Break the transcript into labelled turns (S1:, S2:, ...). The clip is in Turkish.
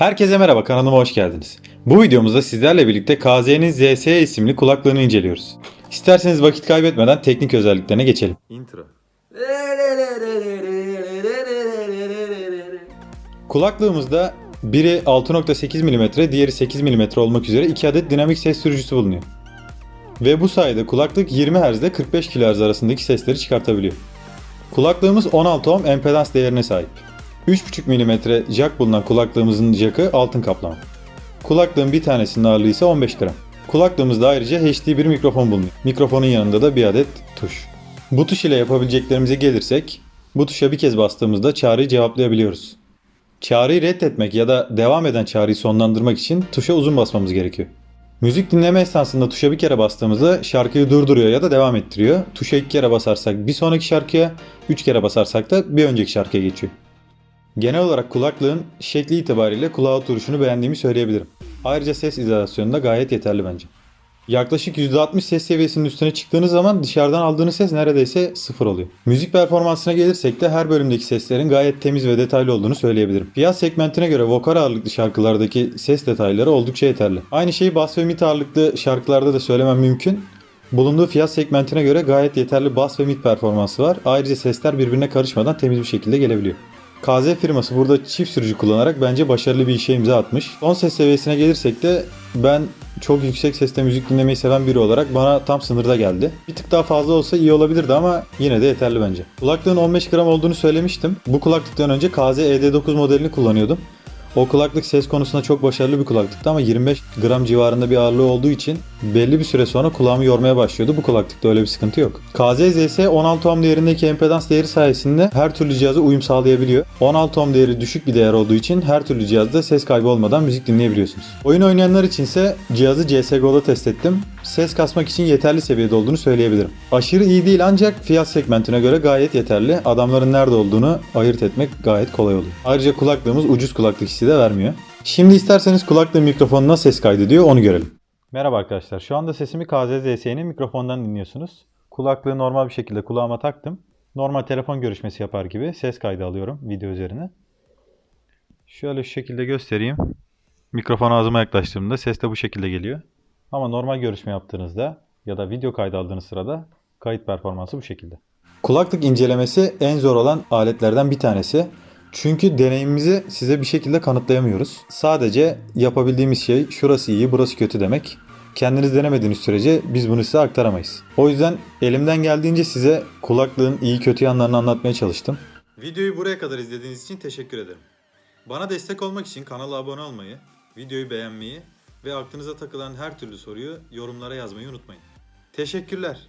S1: Herkese merhaba kanalıma hoş geldiniz. Bu videomuzda sizlerle birlikte KZ'nin ZS isimli kulaklığını inceliyoruz. İsterseniz vakit kaybetmeden teknik özelliklerine geçelim. Intro. Kulaklığımızda biri 6.8 mm, diğeri 8 mm olmak üzere iki adet dinamik ses sürücüsü bulunuyor. Ve bu sayede kulaklık 20 Hz ile 45 kHz arasındaki sesleri çıkartabiliyor. Kulaklığımız 16 ohm empedans değerine sahip. 3.5 mm jack bulunan kulaklığımızın jackı altın kaplama. Kulaklığın bir tanesinin ağırlığı ise 15 gram. Kulaklığımızda ayrıca HD bir mikrofon bulunuyor. Mikrofonun yanında da bir adet tuş. Bu tuş ile yapabileceklerimize gelirsek, bu tuşa bir kez bastığımızda çağrıyı cevaplayabiliyoruz. Çağrıyı reddetmek ya da devam eden çağrıyı sonlandırmak için tuşa uzun basmamız gerekiyor. Müzik dinleme esnasında tuşa bir kere bastığımızda şarkıyı durduruyor ya da devam ettiriyor. Tuşa iki kere basarsak bir sonraki şarkıya, üç kere basarsak da bir önceki şarkıya geçiyor. Genel olarak kulaklığın şekli itibariyle kulağa oturuşunu beğendiğimi söyleyebilirim. Ayrıca ses izolasyonu da gayet yeterli bence. Yaklaşık %60 ses seviyesinin üstüne çıktığınız zaman dışarıdan aldığınız ses neredeyse sıfır oluyor. Müzik performansına gelirsek de her bölümdeki seslerin gayet temiz ve detaylı olduğunu söyleyebilirim. Fiyat segmentine göre vokal ağırlıklı şarkılardaki ses detayları oldukça yeterli. Aynı şeyi bas ve mid ağırlıklı şarkılarda da söylemem mümkün. Bulunduğu fiyat segmentine göre gayet yeterli bas ve mid performansı var. Ayrıca sesler birbirine karışmadan temiz bir şekilde gelebiliyor. KZ firması burada çift sürücü kullanarak bence başarılı bir işe imza atmış. Son ses seviyesine gelirsek de ben çok yüksek sesle müzik dinlemeyi seven biri olarak bana tam sınırda geldi. Bir tık daha fazla olsa iyi olabilirdi ama yine de yeterli bence. Kulaklığın 15 gram olduğunu söylemiştim. Bu kulaklıktan önce KZ ED9 modelini kullanıyordum. O kulaklık ses konusunda çok başarılı bir kulaklıktı ama 25 gram civarında bir ağırlığı olduğu için belli bir süre sonra kulağımı yormaya başlıyordu. Bu kulaklıkta öyle bir sıkıntı yok. KZ-ZS 16 ohm değerindeki empedans değeri sayesinde her türlü cihaza uyum sağlayabiliyor. 16 ohm değeri düşük bir değer olduğu için her türlü cihazda ses kaybı olmadan müzik dinleyebiliyorsunuz. Oyun oynayanlar içinse cihazı CSGO'da test ettim. Ses kasmak için yeterli seviyede olduğunu söyleyebilirim. Aşırı iyi değil ancak fiyat segmentine göre gayet yeterli. Adamların nerede olduğunu ayırt etmek gayet kolay oluyor. Ayrıca kulaklığımız ucuz kulaklık hissi de vermiyor. Şimdi isterseniz kulaklığın mikrofonuna ses kaydediyor onu görelim. Merhaba arkadaşlar. Şu anda sesimi KZZS'nin mikrofondan dinliyorsunuz. Kulaklığı normal bir şekilde kulağıma taktım. Normal telefon görüşmesi yapar gibi ses kaydı alıyorum video üzerine. Şöyle şu şekilde göstereyim. Mikrofonu ağzıma yaklaştığımda ses de bu şekilde geliyor. Ama normal görüşme yaptığınızda ya da video kaydı aldığınız sırada kayıt performansı bu şekilde. Kulaklık incelemesi en zor olan aletlerden bir tanesi. Çünkü deneyimimizi size bir şekilde kanıtlayamıyoruz. Sadece yapabildiğimiz şey şurası iyi, burası kötü demek. Kendiniz denemediğiniz sürece biz bunu size aktaramayız. O yüzden elimden geldiğince size kulaklığın iyi kötü yanlarını anlatmaya çalıştım. Videoyu buraya kadar izlediğiniz için teşekkür ederim. Bana destek olmak için kanala abone olmayı, videoyu beğenmeyi ve aklınıza takılan her türlü soruyu yorumlara yazmayı unutmayın. Teşekkürler.